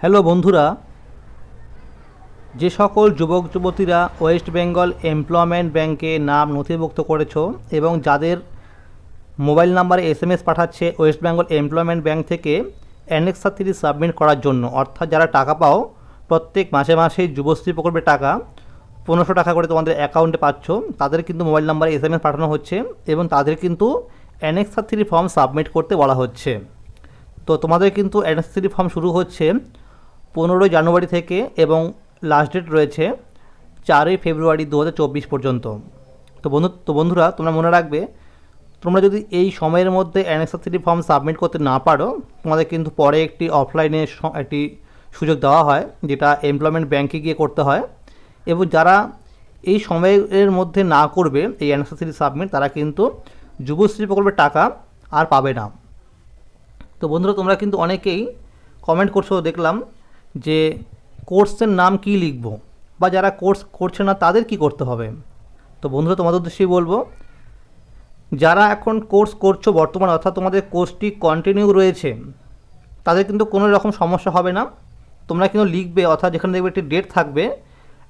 Hello বন্ধুরা, যে সকল যুবক যুবতীরা ওয়েস্ট বেঙ্গল এমপ্লয়মেন্ট ব্যাংকে নাম নথিভুক্ত করেছ এবং যাদের মোবাইল নাম্বারে এস এম এস পাঠাচ্ছে ওয়েস্ট বেঙ্গল এমপ্লয়মেন্ট ব্যাংক থেকে অ্যানেক্সা থ্রি সাবমিট করার জন্য, অর্থাৎ যারা টাকা পাও, প্রত্যেক মাসে মাসে যুবশ্রী প্রকল্পের টাকা, পনেরোশো টাকা করে তোমাদের অ্যাকাউন্টে পাচ্ছ, তাদের কিন্তু মোবাইল নাম্বারে এস এম এস পাঠানো হচ্ছে এবং তাদের কিন্তু অ্যানেক্সা থ্রি ফর্ম সাবমিট করতে বলা হচ্ছে। তো তোমাদের কিন্তু অ্যানেক্সা ফর্ম শুরু হচ্ছে পনেরোই জানুয়ারি থেকে এবং লাস্ট ডেট রয়েছে চারই ফেব্রুয়ারি দু হাজার চব্বিশ পর্যন্ত। তো বন্ধু, তো বন্ধুরা, তোমরা মনে রাখবে, তোমরা যদি এই সময়ের মধ্যে অ্যানেক্সা থ্রি ফর্ম সাবমিট করতে না পারো, তোমাদের কিন্তু পরে একটি অফলাইনে একটি সুযোগ দেওয়া হয়, যেটা এমপ্লয়মেন্ট ব্যাংকে গিয়ে করতে হয়। এবং যারা এই সময়ের মধ্যে না করবে এই অ্যানেক্সা থ্রি সাবমিট তারা কিন্তু যুবশ্রী প্রকল্পের টাকা আর পাবে না। তো বন্ধুরা, তোমরা কিন্তু অনেকেই কমেন্ট করছ, দেখলাম যে কোর্সের নাম কি লিখব বা যারা কোর্স করছে না তাদের কি করতে হবে? তো বন্ধুরা, তোমাদের উদ্দেশ্যেই বলব, যারা এখন কোর্স করছ বর্তমানে, অর্থাৎ তোমাদের কোর্সটি কন্টিনিউ রয়েছে, তাদের কিন্তু কোনো রকম সমস্যা হবে না। তোমরা কিন্তু লিখবে, অর্থাৎ যেখানে দেখবে একটি ডেট থাকবে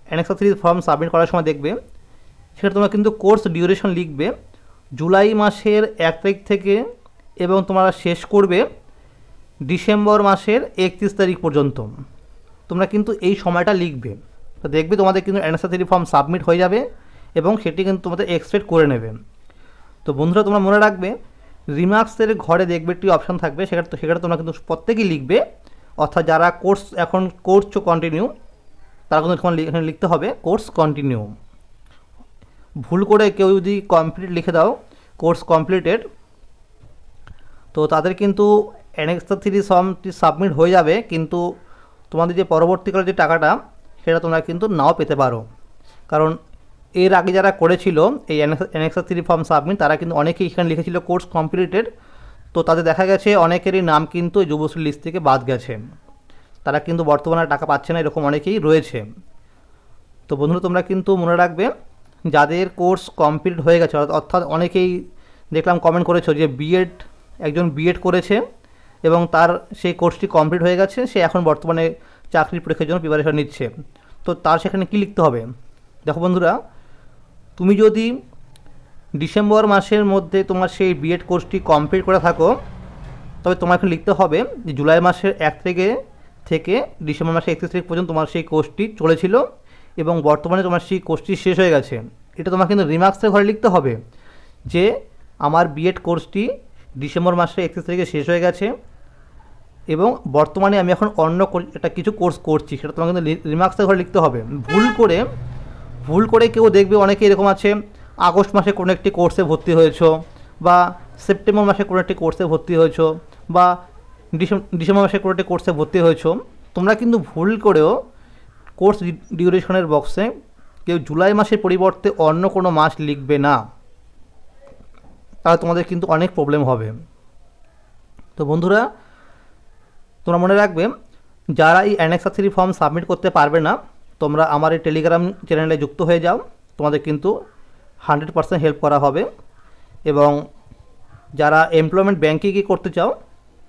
অ্যানেক্সা থ্রি ফর্ম সাবমিট করার সময় দেখবে সেটা তোমরা কিন্তু কোর্স ডিউরেশন লিখবে, জুলাই মাসের এক তারিখ থেকে এবং তোমরা শেষ করবে ডিসেম্বর মাসের একত্রিশ তারিখ পর্যন্ত। তোমরা কিন্তু এই সময়টা লিখবে। তো দেখবে তোমাদের কিন্তু অ্যান্সার থ্রি ফর্ম সাবমিট হয়ে যাবে এবং সেটি কিন্তু তোমাদের এক্সপেক্ট করে নেবে। তো বন্ধুরা, তোমরা মনে রাখবে রিমার্কসের ঘরে দেখবে একটি অপশান থাকবে সেখানে তো সেখানে তোমরা কিন্তু প্রত্যেকেই লিখবে। অর্থাৎ যারা কোর্স এখন করছ কন্টিনিউ তারা কিন্তু লি- এখানে লিখতে হবে কোর্স কন্টিনিউ ভুল করে কেউ যদি কমপ্লিট লিখে দাও কোর্স কমপ্লিটেড তো তাদের কিন্তু অ্যানেক্সা থ্রি ফর্মটি সাবমিট হয়ে যাবে, কিন্তু তোমাদের যে পরবর্তীকালে যে টাকাটা, সেটা তোমরা কিন্তু নাও পেতে পারো। কারণ এর আগে যারা করেছিল এই অ্যানেক্সা থ্রি ফর্ম সাবমিট তারা কিন্তু অনেকেই এখানে লিখেছিল কোর্স কমপ্লিটেড তো তাদের দেখা গেছে অনেকেরই নাম কিন্তু এই যুবশ্রী লিস্ট থেকে বাদ গেছে। তারা কিন্তু বর্তমানে টাকা পাচ্ছে না, এরকম অনেকেই রয়েছে। তো বন্ধুরা, তোমরা কিন্তু মনে রাখবে, যাদের কোর্স কমপ্লিট হয়ে গেছে, অর্থাৎ অনেকেই দেখলাম কমেন্ট করেছ যে বিএড একজন বিএড করেছে। এবং তার সেই কোর্সটি কমপ্লিট হয়ে গেছে, সে এখন বর্তমানে চাকরির পরীক্ষার জন্য প্রিপারেশন নিচ্ছে। তো তার সেখানে কী লিখতে হবে? দেখো বন্ধুরা, তুমি যদি ডিসেম্বর মাসের মধ্যে তোমার সেই বিএড কোর্সটি কমপ্লিট করে থাকো, তবে তোমার এখন লিখতে হবে যে জুলাই মাসের এক থেকে থেকে ডিসেম্বর মাসের একত্রিশ তারিখ পর্যন্ত তোমার সেই কোর্সটি চলেছিল এবং বর্তমানে তোমার সেই কোর্সটি শেষ হয়ে গেছে। এটা তোমার কিন্তু রিমার্কসের ঘরে লিখতে হবে যে আমার বিএড কোর্সটি ডিসেম্বর মাসে একত্রিশ তারিখে শেষ হয়ে গেছে এবং বর্তমানে আমি এখন অন্য একটা কিছু কোর্স করছি, সেটা তোমাকে কিন্তু রিমার্কসের ঘরে লিখতে হবে। ভুল করে ভুল করে কেউ দেখবে, অনেকে এরকম আছে, আগস্ট মাসে কোনো একটি কোর্সে ভর্তি হয়েছো, বা সেপ্টেম্বর মাসে কোনো একটি কোর্সে ভর্তি হয়েছো, বা ডিসেম- ডিসেম্বর মাসে কোনো একটি কোর্সে ভর্তি হয়েছো, তোমরা কিন্তু ভুল করেও কোর্স ডিউরেশনের বক্সে কেউ জুলাই মাসের পরিবর্তে অন্য কোনো মাস লিখবে না। তাহলে তোমাদের কিন্তু অনেক প্রবলেম হবে। তো বন্ধুরা তোমরা মনে রাখবে, যারা এই অ্যানেক্সা থ্রি ফর্ম সাবমিট করতে পারবে না, তোমরা আমার এই টেলিগ্রাম চ্যানেলে যুক্ত হয়ে যাও। তোমাদের কিন্তু হান্ড্রেড পার্সেন্ট হেল্প করা হবে। এবং যারা এমপ্লয়মেন্ট ব্যাঙ্কে গিয়ে করতে চাও,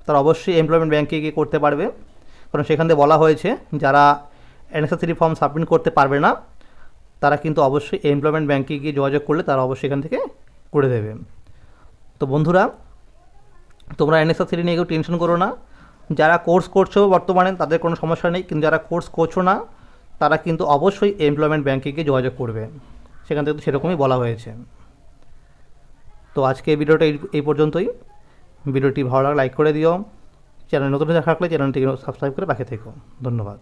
তারা অবশ্যই এমপ্লয়মেন্ট ব্যাঙ্কে গিয়ে করতে পারবে। কারণ সেখান থেকে বলা হয়েছে, যারা অ্যানেক্সা থ্রি ফর্ম সাবমিট করতে পারবে না, তারা কিন্তু অবশ্যই এমপ্লয়মেন্ট ব্যাঙ্কে গিয়ে যোগাযোগ করলে তারা অবশ্যই এখান থেকে করে দেবে। তো বন্ধুরা, তোমরা এনএসএস থ্রি নিয়ে কেউ টেনশন করো না। যারা কোর্স করছ বর্তমানে, তাদের কোনো সমস্যা নেই। কিন্তু যারা কোর্স করছ না, তারা কিন্তু অবশ্যই এমপ্লয়মেন্ট ব্যাঙ্কে গিয়ে যোগাযোগ করবে। সেখান থেকে তো সেরকমই বলা হয়েছে। তো আজকে ভিডিওটা এই- পর্যন্তই। ভিডিওটি ভালো লাগলে লাইক করে দিও। চ্যানেল নতুন থাকলে চ্যানেলটিকে সাবস্ক্রাইব করে বাকি থেকো। ধন্যবাদ।